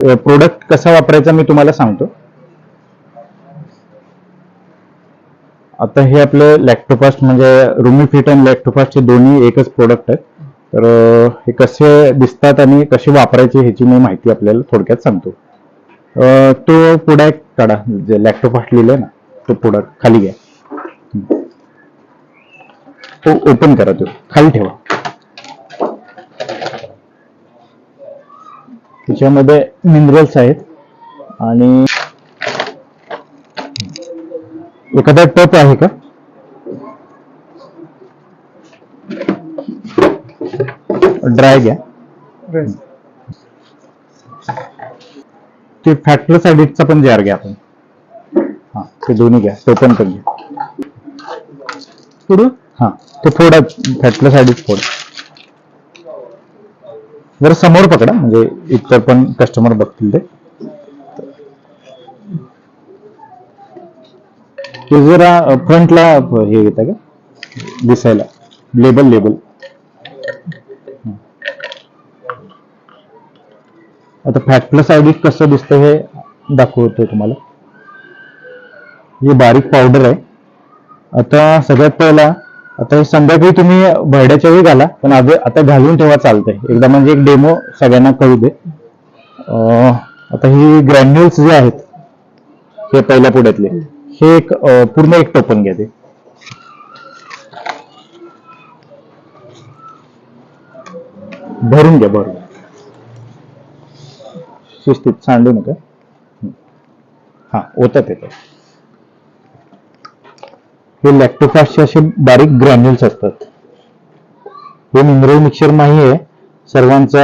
Product कसा वापरायचा मी तुम्हाला सांगतो. आता हे आपलं लॅक्टोपास्ट म्हणजे रुमीफिट आणि लॅक्टोपास्ट हे दोन्ही एकच प्रोडक्ट आहेत. तर हे कसे दिसतात आणि कसे वापरायचे ह्याची मी माहिती आपल्याला थोडक्यात सांगतो. तो प्रोडक्ट काढा जे लॅक्टोपास्ट लिहिलंय ना तो प्रोडक्ट खाली घ्या. तो ओपन करा तो खाली ठेवा. त्याच्यामध्ये मिनरल्स आहेत. आणि एखादा टप आहे का? ड्राय घ्या. ते फॅक्टरस ऍडिटचा पण जार घ्या आपण. हा ते दोन्ही घ्या. तो पण पण घ्या. पुढं? हा ते फोडा. फॅटलेस ऍडिट फोड. जरा समोर पकडा म्हणजे इतर पण कस्टमर बघतील ते. जरा फ्रंटला हे घेता का? दिसायला. लेबल लेबल आता फॅट प्लस आयडिट कसं दिसतं हे दाखवतोय तुम्हाला. हे बारीक पावडर आहे. आता सगळ्यात पहिला आता हे संध्याकाळी तुम्ही भरड्याच्या वेळी घाला पण आता घालून ठेवा चालतंय. एकदा म्हणजे एक डेमो सगळ्यांना कळू दे. आता ही ग्रॅन्युल्स जे आहेत हे पहिल्या पुढ्यातले हे एक पूर्ण एक टोपन घ्या ते. भरून घ्या भरून. शिस्तीत सांडू नका. हा ओतत येतं. हे लॅक्टोफासचे असे बारीक ग्रॅन्युल्स असतात. हे मिनरल मिक्सर नाही आहे सर्वांचा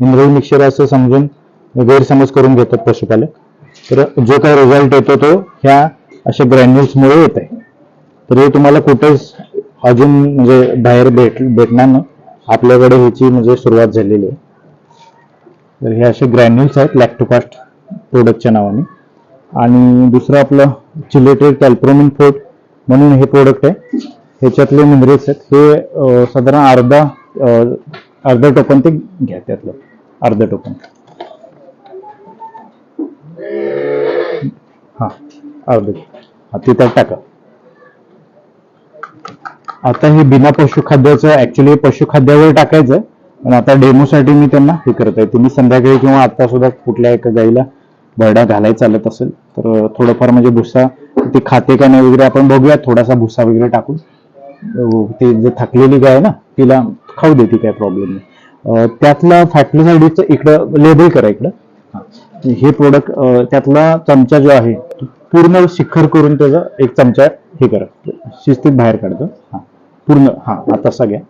मिनरल मिक्सर असं समजून गैरसमज करून घेतात पशुपालक. तर जो काही रिझल्ट येतो तो ह्या अशा ग्रॅन्युल्समुळे येत आहे. तर हे तुम्हाला कुठेच अजून म्हणजे बाहेर भेट भेटणार ना आपल्याकडे ह्याची म्हणजे सुरुवात झालेली आहे. तर हे असे ग्रॅन्युल्स आहेत लॅक्टोफास्ट प्रोडक्टच्या नावाने. आणि दुसरं आपलं चिलेटेड कॅल्प्रोमिन फोर्ट म्हणून हे प्रोडक्ट आहे. ह्याच्यातले मिनरल्स आहेत. हे साधारण अर्धा अर्धा टोपन ते घ्या त्यातलं. अर्धा टोपन हा अर्ध. हा ते त्यात टाका. आता हे बिना पशुखाद्याचं ऍक्च्युली पशुखाद्यावर टाकायचं. पण आता डेमोसाठी मी त्यांना हे करत आहे. तुम्ही संध्याकाळी किंवा आता सुद्धा कुठल्या एका गाईला बरडा घालायला चालत असेल तर थोडंफार म्हणजे भुसा ते खाते का नाही वगैरे आपण बघूया थोडासा भुसा वगैरे टाकून. ते जे थकलेली गाय आहे ना तिला खाऊ देते काय प्रॉब्लेम नाही त्यातला फॅक्टरीसाईडचं इकडं लेबल करा इकडं. हे प्रोडक्ट त्यातला चमचा जो आहे पूर्ण शिखर करून त्याचा एक चमचा हे करा. शिस्तीत बाहेर काढतो. हा. पूर्ण हा आता सगळ्या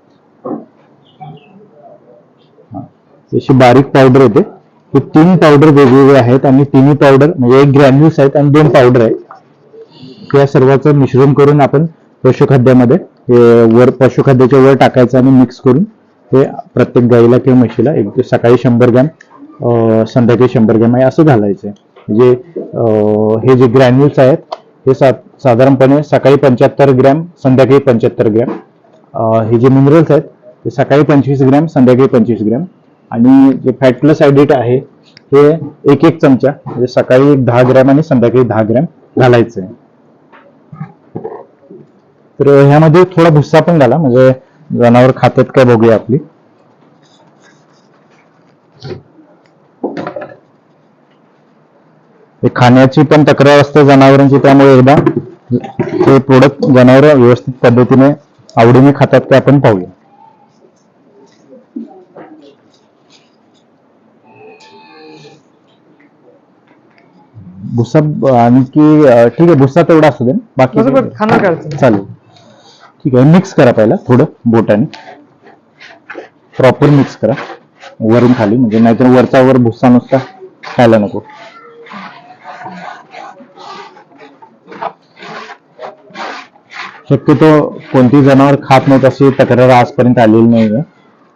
जशी अशी बारीक पावडर येते हे तीन पावडर वेगवेगळे आहेत आणि तिन्ही पावडर म्हणजे एक ग्रॅन्युल्स आहेत आणि दोन पावडर आहेत. या सर्वांचं मिश्रण करून आपण पशुखाद्यामध्ये वर पशुखाद्याच्या वर टाकायचं आणि मिक्स करून हे प्रत्येक गाईला किंवा म्हशीला एक सकाळी शंभर ग्रॅम संध्याकाळी शंभर ग्रॅम आहे असं घालायचं म्हणजे हे जे ग्रॅन्युल्स आहेत हे सा साधारणपणे सकाळी पंच्याहत्तर ग्रॅम संध्याकाळी पंच्याहत्तर ग्रॅम. हे जे मिनरल्स आहेत ते सकाळी पंचवीस ग्रॅम संध्याकाळी पंचवीस ग्रॅम. आणि जे फॅट प्लस ऍडिट आहे हे एक एक चमचा म्हणजे सकाळी दहा ग्रॅम आणि संध्याकाळी दहा ग्रॅम घालायचं आहे. तर ह्यामध्ये थोडा भुस्सा पण घाला म्हणजे जनावर खात्यात काय बघूया आपली खाण्याची पण तक्रार असते जनावरांची त्यामुळे एकदा हे प्रोडक्ट जनावर व्यवस्थित पद्धतीने आवडीने खातात ते आपण पाहूया भुसा आणखी ठीक आहे भुसा तेवढा असू दे. बाकी खाणार? चालेल ठीक आहे मिक्स करा पहिला थोडं बोटाने. प्रॉपर मिक्स करा. वरून खाली म्हणजे नाहीतर वरचा वर भुस्सा नुसता खायला नको. शक्यतो कोणती जनावर खात नाहीत अशी तक्रार आजपर्यंत आलेली नाही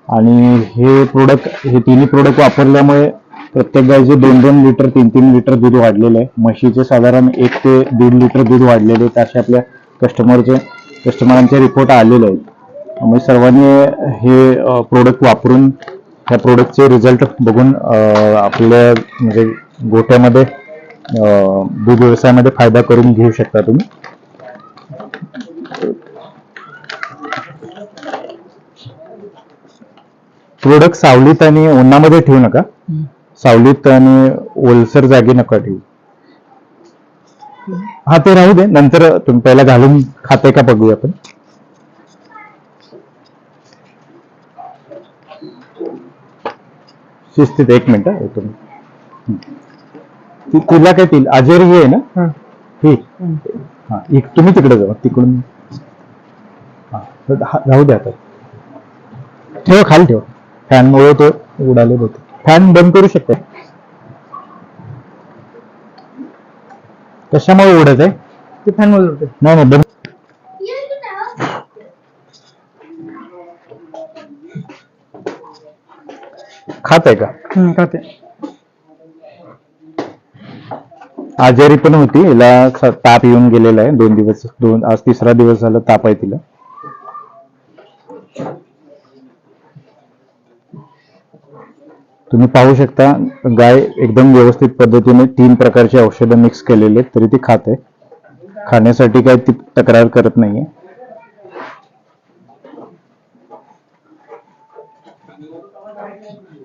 आणि हे प्रोडक्ट हे तिन्ही प्रोडक्ट वापरल्यामुळे प्रत्येक गायचे दोन दोन लिटर तीन तीन लिटर दूध वाढलेलं आहे. म्हशीचे साधारण एक ते दीड लिटर दूध वाढलेले आहेत असे आपल्या कस्टमरचे कस्टमरांचे रिपोर्ट आलेले आहेत. त्यामुळे सर्वांनी हे प्रोडक्ट वापरून या प्रोडक्टचे रिझल्ट बघून आपल्या म्हणजे गोट्यामध्ये अं, दूध व्यवसायामध्ये फायदा करून घेऊ शकता तुम्ही. प्रोडक्ट सावलीत आणि उन्हामध्ये ठेवू नका. सावलीत आणि ओलसर जागी नका ठेवू. हा ते राहू दे. नंतर तुम्ही पहिला घालून खाते का बघूया आपण. शिस्तीत एक मिनिट हा, येतो मी. तिला काय तील आजेरी ही आहे ना? हा. ही. तुम्ही तिकडे जावा तिकडून. राहू द्या आता. ठेवा खाली ठेवा. फॅनमुळे तो उडाले होते. फॅन बंद करू शकता. कशामुळे उडत आहे? ते फॅनमध्ये होते नाही नाही बंद. खात आहे का? हम्म, खाते आजारी पण होती. हिला स- ताप येऊन गेलेला आहे. दोन दिवस दोन आज तिसरा दिवस झाला ताप आहे तिला. तुम्ही पाहू शकता गाय एकदम व्यवस्थित पद्धतीने तीन प्रकारची औषधं मिक्स केलेली आहेत तरी ती खाते खाण्यासाठी काय ती तक्रार करत नाहीये.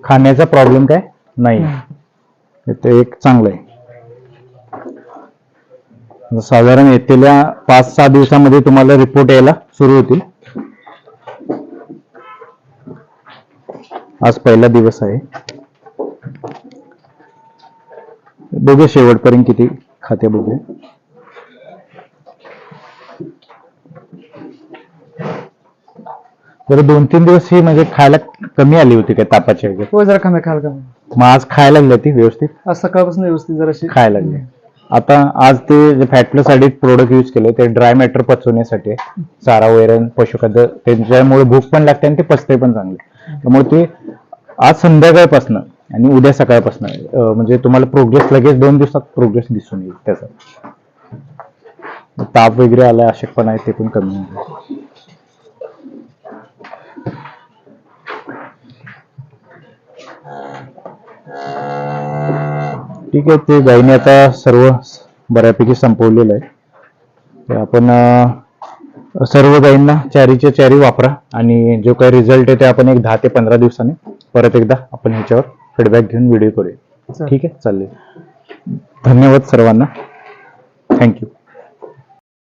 खाण्याचा प्रॉब्लेम काय? नाही. ते एक चांगलं आहे. साधारण येतेल्या पाच सहा दिवसामध्ये तुम्हाला रिपोर्ट यायला सुरू होतील. आज पहिला दिवस आहे. बघू शेवटपर्यंत किती खाते बघू. तर दोन तीन दिवस ही म्हणजे खायला कमी आली होती काय तापाच्या वगैरे? हो जरा कमी खाल कमी. मग आज खायला लागली ती व्यवस्थित? आज सकाळपासून व्यवस्थित जराशी. खायला लागले. आता आज ते जे फॅटलेस आडिट प्रोडक्ट यूज केले ते ड्राय मॅटर पचवण्यासाठी आहे. चारा वैरण पशुखाद्य त्यांच्यामुळे भूक पण लागते आणि ते पचते पण चांगले. त्यामुळे ते आज संध्याकाळपासून आणि उद्या सकाळपासून म्हणजे तुम्हाला प्रोग्रेस लगेच दोन दिवसात प्रोग्रेस दिसून येईल त्याचा. ताप वगैरे आला पण आहे ते पण कमी होईल ठीक आहे ते गायीने आता सर्व बऱ्यापैकी संपवलेलं आहे. ते आपण सर्व गायींना चारीच्या चारी वापरा आणि जो काही रिझल्ट आहे ते आपण एक दहा ते पंधरा दिवसाने परत एकदा आपण ह्याच्यावर फीडबॅक घेऊन व्हिडिओ करूया. ठीक आहे? चालेल. धन्यवाद सर्वांना. थँक्यू